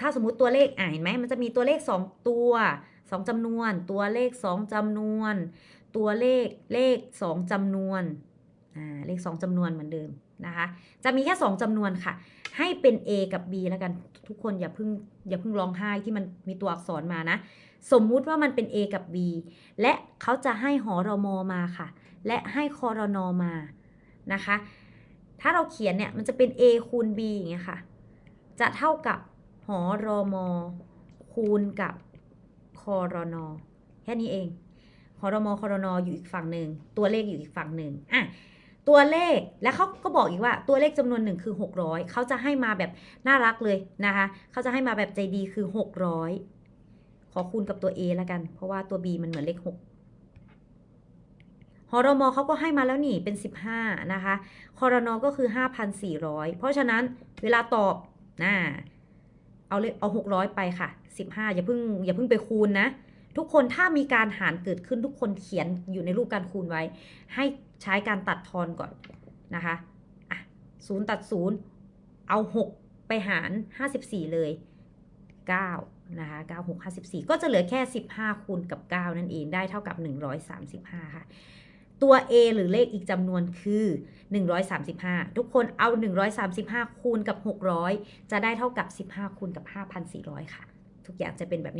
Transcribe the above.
ถ้าสมมติตัวเลขอ่าเห็นไหมมันจะมีตัวเลข 2 ตัว 2จำนวน ตัวเลข 2จำนวน ตัวเลขเลข 2จำนวนอ่าเลข 2จำนวนเหมือนเดิมนะคะ จะมีแค่ 2จำนวนค่ะ ให้เป็น A กับ B แล้วกันทุกคนอย่าเพิ่งอย่าเพิ่งร้องไห้ที่มันมีตัวอักษรมานะ สมมุติว่ามันเป็น A กับ B และเขาจะให้หอรมอมาค่ะ และให้คอรนอมานะคะ ถ้าเราเขียนเนี่ยมันจะเป็น A คูณ B อย่างเงี้ยค่ะ จะเท่ากับ หอรมอคูณกับคอรนอแค่นี้เองหอรมอคอรนออยู่อีกฝั่งหนึ่งตัวเลขอยู่อีกฝั่งหนึ่งอะตัวเลขแล้วเขาก็บอกอีกว่าตัวเลขจำนวนหนึ่งคือ 600เขาจะให้มาแบบน่ารักเลยนะคะเขาจะให้มาแบบใจดีคือ 600 ขอคูณกับตัว A แล้วกัน เพราะว่าตัว B มันเหมือนเลข6หอรมอเขาก็ให้มาแล้วนี่เป็น 15 นะคะคอรนอก็คือ 5,400 เพราะฉะนั้นเวลาตอบนะ เอาเลขเอา600ไปค่ะ15อย่าเพิ่งอย่าเพิ่งไปคูณนะ ทุกคนถ้ามีการหารเกิดขึ้นทุกคนเขียนอยู่ในรูปการคูณไว้ ให้ใช้การตัดทอนก่อนนะคะอะ0ตัด0เอา6ไปหาร54เลย9นะคะ9 6 54 ก็จะเหลือแค่ 15 คูณกับ 9 นั่นเอง ได้เท่ากับ 135 ค่ะ ตัว A หรือเลขอีกจำนวนคือ 135 ทุกคนเอา 135 คูณกับ 600 จะได้เท่ากับ 15 คูณกับ 5,400 ค่ะ ทุกอย่างจะเป็นแบบนี้